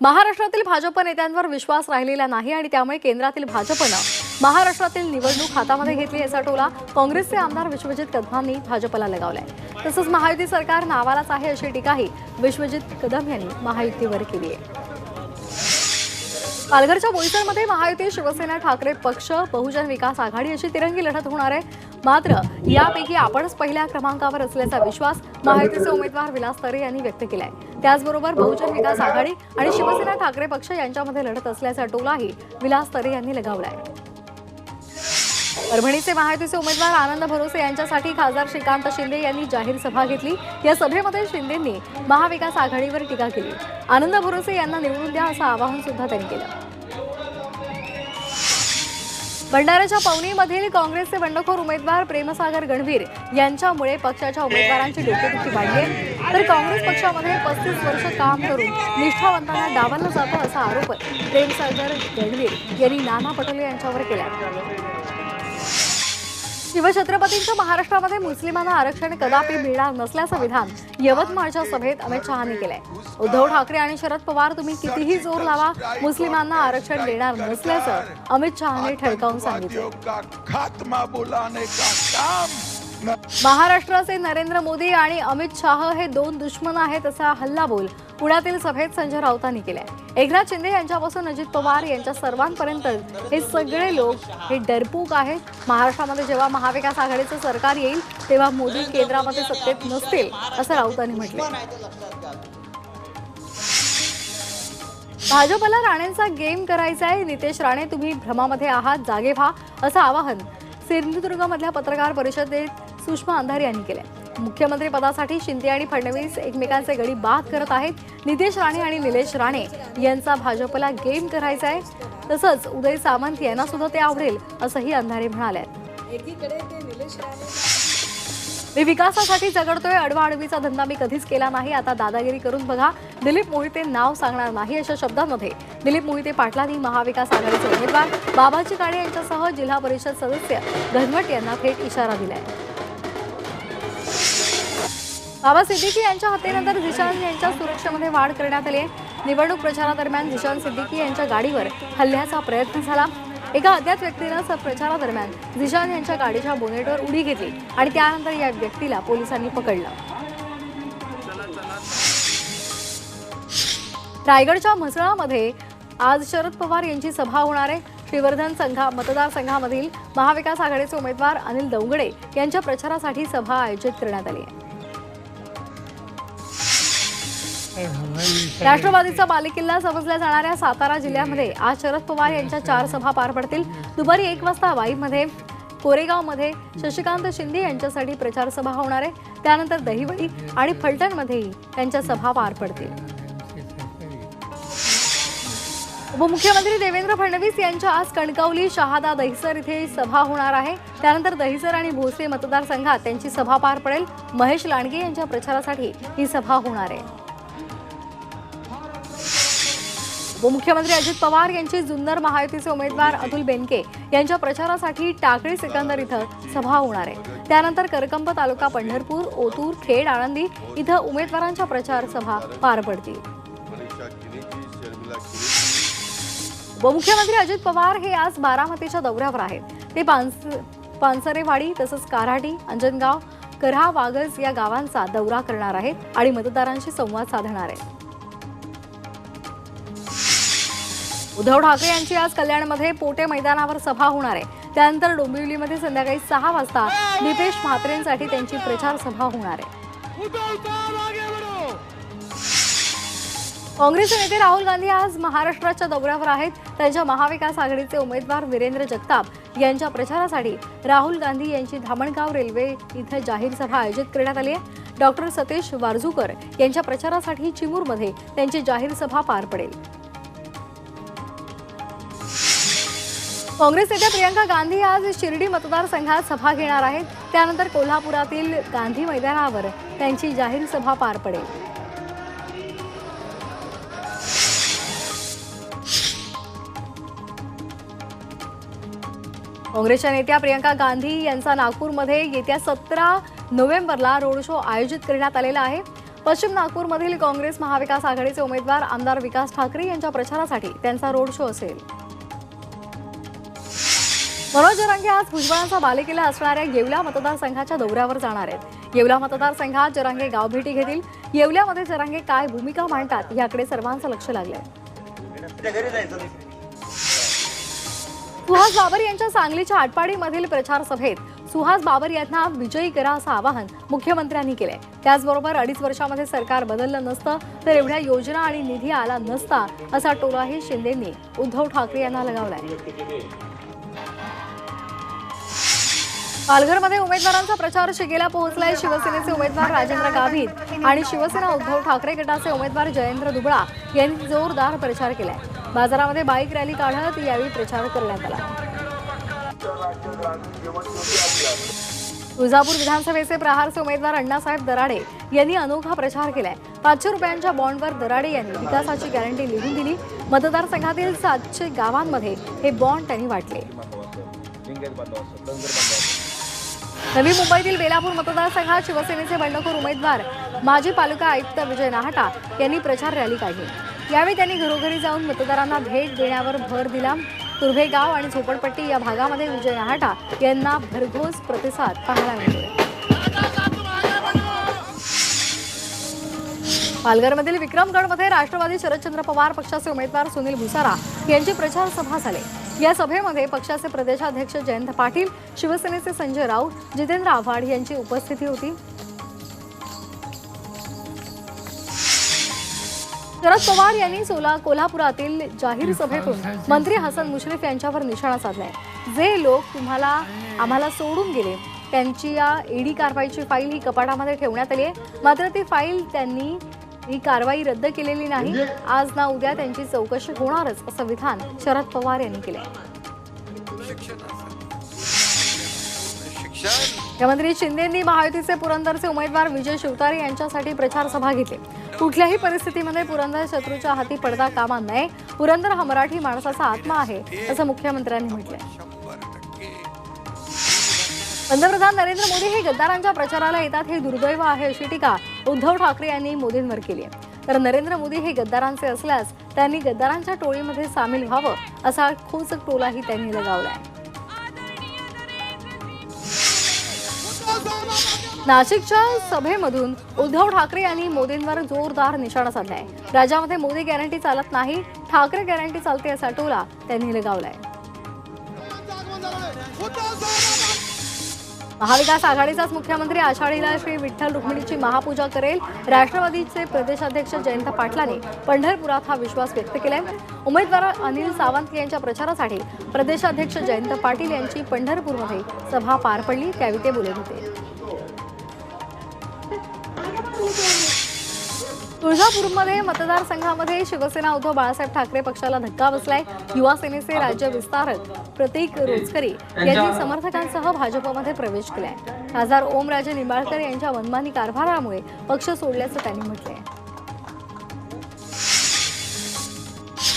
महाराष्ट्रातील भाजप नेत्यांवर विश्वास राहिलेला नाही आणि त्यामुळे केंद्रातील भाजपनं महाराष्ट्रातील निवडणूक हातामध्ये घेतली याचा टोला काँग्रेसचे आमदार विश्वजित कदमांनी भाजपला लगावलाय. तसंच महायुती सरकार नावालाच आहे अशी टीकाही विश्वजित कदम यांनी महायुतीवर केली आहे. पालघरच्या बोईसरमध्ये महायुती शिवसेना ठाकरे पक्ष बहुजन विकास आघाडी अशी तिरंगी लढत होणार आहे. मात्र यापैकी आपणच पहिल्या क्रमांकावर असल्याचा विश्वास महायुतीचे उमेदवार विलास तरे यांनी व्यक्त केलाय. त्याचबरोबर बहुजन विकास आघाडी आणि शिवसेना ठाकरे पक्ष यांच्यामध्ये लढत असल्याचा टोलाही विलास तरे यांनी लगावलाय. परभणीचे महायुतीचे उमेदवार आनंद भरोसे यांच्यासाठी खासदार श्रीकांत शिंदे यांनी जाहीर सभा घेतली. या सभेमध्ये शिंदेंनी महाविकास आघाडीवर टीका केली. आनंद भरोसे यांना निवडून द्या असं आवाहन सुद्धा त्यांनी केलं. भंडाऱ्याच्या पवनीमधील काँग्रेसचे बंडखोर उमेदवार प्रेमसागर गणवीर यांच्यामुळे पक्षाच्या उमेदवारांची डोकेदुखी वाढली आहे. तर काँग्रेस पक्षामध्ये पस्तीस वर्ष काम करून निष्ठावंतांना डावलं जातं असा आरोप प्रेमसागर गणवीर यांनी नाना पटोले यांच्यावर केला शिवछत्रपतींच्या महाराष्ट्रामध्ये मुस्लिमांना आरक्षण कदापि मिळणार नसल्याचं विधान यवतमाळच्या सभेत अमित शहानी केलंय. उद्धव ठाकरे आणि शरद पवार तुम्ही कितीही जोर लावा मुस्लिमांना आरक्षण देणार नसल्याचं अमित शहानी ठळकावून सांगितलं महाराष्ट्राचे नरेंद्र मोदी आणि अमित शाह हे दोन दुश्मन आहेत असा हल्लाबोल पुण्यातील सभेत संजय राऊतांनी केल्या एकनाथ शिंदे यांच्यापासून अजित पवार यांच्या सर्वांपर्यंत हे सगळे लोक हे डरपूक आहेत. महाराष्ट्रामध्ये जेव्हा महाविकास आघाडीचं सरकार येईल तेव्हा मोदी केंद्रामध्ये सत्तेत नसतील असं राऊतांनी म्हटलं भाजपला राणेंचा गेम करायचा आहे. नितेश राणे तुम्ही भ्रमामध्ये आहात जागे व्हा असं आवाहन सिंधुदुर्गमधल्या पत्रकार परिषदेत सुषमा अंधारे यांनी केलं मुख्यमंत्री पदासाठी शिंदे आणि फडणवीस एकमेकांचे गडी बाद करत आहेत. नितेश राणे आणि निलेश राणे यांचा भाजपला गेम करायचा आहे. तसंच उदय सामंत यांना सुद्धा ते आवडेल असंही अंधारे म्हणाले मी विकासासाठी झगडतोय अडवाअडवीचा धंदा मी कधीच केला नाही. आता दादागिरी करून बघा दिलीप मोहिते नाव सांगणार नाही अशा शब्दांमध्ये. दिलीप मोहिते पाटलांनी महाविकास आघाडीचे उमेदवार बाबाजी काळे यांच्यासह जिल्हा परिषद सदस्य घनवट यांना थेट इशारा दिलाय. बाबा सिद्दीकी यांच्या हत्येनंतर झिशान यांच्या सुरक्षेमध्ये वाढ करण्यात आली आहे. निवडणूक प्रचारादरम्यान झिशान सिद्दीकी यांच्या गाडीवर हल्ल्याचा प्रयत्न झाला. एका अज्ञात व्यक्तीनं प्रचारादरम्यान झिशान यांच्या गाडीच्या बोनेटवर उडी घेतली आणि त्यानंतर या व्यक्तीला पोलिसांनी पकडलं. रायगडच्या म्हसळामध्ये आज शरद पवार यांची सभा होणार आहे. श्रीवर्धन संघा मतदारसंघामधील महाविकास आघाडीचे उमेदवार अनिल दौंगडे यांच्या प्रचारासाठी सभा आयोजित करण्यात आली आहे. राष्ट्रवादीचा बालेकिल्ला समजल्या जाणाऱ्या सातारा जिल्ह्यामध्ये आज शरद पवार यांच्या चार सभा पार पडतील. दुपारी एक वाजता वाईमध्ये कोरेगावमध्ये शशिकांत शिंदे यांच्यासाठी प्रचार सभा होणार आहे. त्यानंतर दहिवडी आणि फलटणमध्येही त्यांच्या सभा पार पडतील. उपमुख्यमंत्री देवेंद्र फडणवीस यांच्या आज कणकवली शहादा दहिसर इथे सभा होणार आहे. त्यानंतर दहिसर आणि भोसले मतदारसंघात त्यांची सभा पार पडेल. महेश लांडगे यांच्या प्रचारासाठी ही सभा होणार आहे. उपमुख्यमंत्री अजित पवार यांची जुन्नर महायुतीचे उमेदवार अतुल बेनके यांच्या प्रचारासाठी टाकळी सिकंदर इथं सभा होणार आहे. त्यानंतर करकंब तालुका पंढरपूर ओतूर खेड आळंदी इथं उमेदवारांच्या प्रचार सभा पार पडतील. उपमुख्यमंत्री अजित पवार हे आज बारामतीच्या दौऱ्यावर आहेत. ते पानस पानसरेवाडी तसंच काराटी अंजनगाव करहा वागज या गावांचा दौरा करणार आहेत आणि मतदारांशी संवाद साधणार आहेत. उद्धव ठाकरे यांची आज कल्याणमध्ये पोटे मैदानावर सभा होणार आहे. त्यानंतर डोंबिवलीमध्ये संध्याकाळी सहा वाजता नितेश म्हात्रेंसाठी त्यांची प्रचार सभा होणार आहे. काँग्रेसचे नेते राहुल गांधी आज महाराष्ट्राच्या दौऱ्यावर आहेत. त्यांच्या महाविकास आघाडीचे उमेदवार वीरेंद्र जगताप यांच्या प्रचारासाठी राहुल गांधी यांची धामणगाव रेल्वे इथं जाहीर सभा आयोजित करण्यात आली आहे. डॉक्टर सतेश वारजूकर यांच्या प्रचारासाठी चिमूरमध्ये त्यांची जाहीर सभा पार पडेल. काँग्रेस नेत्या प्रियंका गांधी आज शिर्डी मतदारसंघात सभा घेणार आहेत. त्यानंतर कोल्हापुरातील गांधी मैदानावर त्यांची जाहीर सभा पार पडेल. काँग्रेसच्या नेत्या प्रियंका गांधी यांचा नागपूरमध्ये येत्या सतरा नोव्हेंबरला रोड शो आयोजित करण्यात आलेला आहे. पश्चिम नागपूरमधील काँग्रेस महाविकास आघाडीचे उमेदवार आमदार विकास ठाकरे यांच्या प्रचारासाठी त्यांचा रोड शो असेल. मनोज जरांगे आज भुजबळांचा बालेकिल्ला असणाऱ्या येवला मतदारसंघाच्या दौऱ्यावर जाणार आहेत. येवला मतदारसंघात जरांगे गावभेटी घेतील. येवल्यामध्ये जरांगे काय भूमिका मांडतात याकडे सर्वांचं लक्ष लागलंय. सुहास बाबर यांच्या सांगलीच्या आटपाडीमधील प्रचार सभेत सुहास बाबर यांना विजयी करा असं आवाहन मुख्यमंत्र्यांनी केलंय. त्याचबरोबर अडीच वर्षामध्ये सरकार बदललं नसतं तर एवढ्या योजना आणि निधी आला नसता असा टोलाही शिंदेंनी उद्धव ठाकरे यांना लगावलाय. पालघरमध्ये उमेदवारांचा प्रचार शिगेला पोहोचलाय. शिवसेनेचे उमेदवार राजेंद्र गावित आणि शिवसेना उद्धव ठाकरे गटाचे उमेदवार जयेंद्र दुबळा यांनी जोरदार प्रचार केलाय. बाजारामध्ये बाईक रॅली काढत यावेळी प्रचार करण्यात आला. तुळजापूर विधानसभेचे प्रहारचे उमेदवार अण्णासाहेब दराडे यांनी अनोखा प्रचार केलाय. पाचशे रुपयांच्या बॉन्डवर दराडे यांनी विकासाची गॅरंटी लिहून दिली. मतदारसंघातील सातशे गावांमध्ये हे बॉन्ड त्यांनी वाटले. नवी मुंबईतील बेलापूर मतदारसंघात शिवसेनेचे बंडखोर उमेदवार माजी पालिका आयुक्त विजय नाहटा यांनी प्रचार रॅली काढली. यावेळी त्यांनी घरोघरी जाऊन मतदारांना भेट देण्यावर भर दिला. तुर्भे गाव आणि झोपडपट्टी या भागामध्ये विजय नाहटा यांना भरघोस प्रतिसाद पाहायला मिळतोय. पालघरमधील विक्रमगडमध्ये राष्ट्रवादी शरदचंद्र पवार पक्षाचे उमेदवार सुनील भुसारा यांची प्रचार सभा झाली. या सभेमध्ये पक्षाचे प्रदेशाध्यक्ष जयंत पाटील शिवसेनेचे संजय राऊत जितेंद्र आव्हाड यांची उपस्थिती होती. शरद पवार यांनी सोला कोल्हापुरातील जाहीर सभेतून मंत्री हसन मुश्रीफ यांच्यावर निशाणा साधलाय. जे लोक तुम्हाला आम्हाला सोडून गेले त्यांची या ईडी कारवाईची फाईल ही कपाटामध्ये ठेवण्यात आली आहे. मात्र ती फाईल त्यांनी ही कारवाई रद्द केलेली नाही. आज ना उद्या त्यांची चौकशी होणारच असं विधान शरद पवार यांनी केलंय. मुख्यमंत्री शिंदेंनी महायुतीचे पुरंदरचे उमेदवार विजय शिवतारे यांच्यासाठी प्रचार सभा घेतली. कुठल्याही परिस्थितीमध्ये पुरंदर शत्रूच्या हाती पडता कामा नये. पुरंदर हा मराठी माणसाचा आत्मा आहे असं मुख्यमंत्र्यांनी म्हटलंय. पंतप्रधान नरेंद्र मोदी हे गद्दारांच्या प्रचाराला येतात हे दुर्दैव आहे अशी टीका उद्धव ठाकरे यांनी मोदींवर केली आहे. तर नरेंद्र मोदी हे गद्दारांचे असल्यास त्यांनी गद्दारांच्या टोळीमध्ये सामील व्हावं असा खोच टोलाही त्यांनी लगावलाय. नाशिकच्या सभेमधून उद्धव ठाकरे यांनी मोदींवर जोरदार निशाणा साधलाय. राज्यामध्ये मोदी गॅरंटी चालत नाही ठाकरे गॅरंटी चालते असा टोला त्यांनी लगावलाय. महाविकास आघाडीचाच मुख्यमंत्री आषाढीला श्री विठ्ठल रुक्मिणीची महापूजा करेल. राष्ट्रवादीचे प्रदेशाध्यक्ष जयंत पाटलांनी पंढरपुरात हा विश्वास व्यक्त केलाय. उमेदवार अनिल सावंत यांच्या प्रचारासाठी प्रदेशाध्यक्ष जयंत पाटील यांची पंढरपूरमध्ये सभा पार पडली त्यावेळी ते बोलत होते. तुळजापूरमध्ये मतदारसंघामध्ये शिवसेना उद्धव बाळासाहेब ठाकरे पक्षाला धक्का बसलाय. युवा सेनेचे राज्य विस्तारक प्रतीक रोचकरी यांनी समर्थकांसह भाजपमध्ये प्रवेश केलाय. खासदार ओमराजे निंबाळकर यांच्या मनमानी कारभारामुळे पक्ष सोडल्याचं त्यांनी म्हटलंय.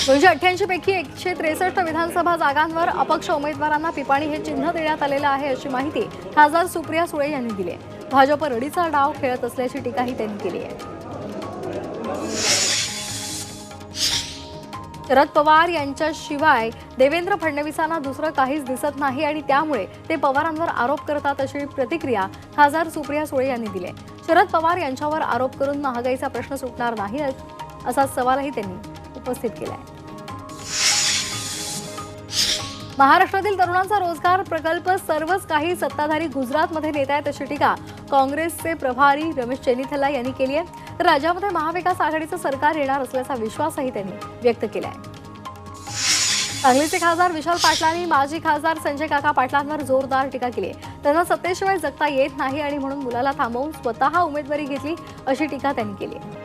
दोनशे अठ्ठ्याऐंशी पैकी एकशे त्रेसष्ट विधानसभा जागांवर अपक्ष उमेदवारांना पिपाणी हे चिन्ह देण्यात आलेलं आहे अशी माहिती खासदार सुप्रिया सुळे यांनी दिली आहे भाजप रडीचा डाव खेळत असल्याची टीकाही त्यांनी केली आहे शरद पवार यांच्याशिवाय देवेंद्र फडणवीसांना दुसरं काहीच दिसत नाही आणि त्यामुळे ते पवारांवर आरोप करतात अशी प्रतिक्रिया खासदार सुप्रिया सुळे यांनी दिली आहे. शरद पवार यांच्यावर आरोप करून महागाईचा प्रश्न सुटणार नाही असा सवालही त्यांनी उपस्थित केला आहे. महाराष्ट्रातील तरुणांचा रोजगार प्रकल्प सर्वच काही सत्ताधारी गुजरातमध्ये नेत आहेत अशी टीका काँग्रेसचे प्रभारी रमेश चेनिथला यांनी केली आहे. राज्यामध्ये महाविकास आघाडीचं सरकार येणार असल्याचा विश्वासही त्यांनी व्यक्त केला आहे सांगलीचे खासदार विशाल पाटलांनी माजी खासदार संजय काका पाटलांवर जोरदार टीका केली त्यांना सत्तेशिवाय जगता येत नाही आणि म्हणून मुलाला थांबवून स्वतः उमेदवारी घेतली अशी टीका त्यांनी केली आहे.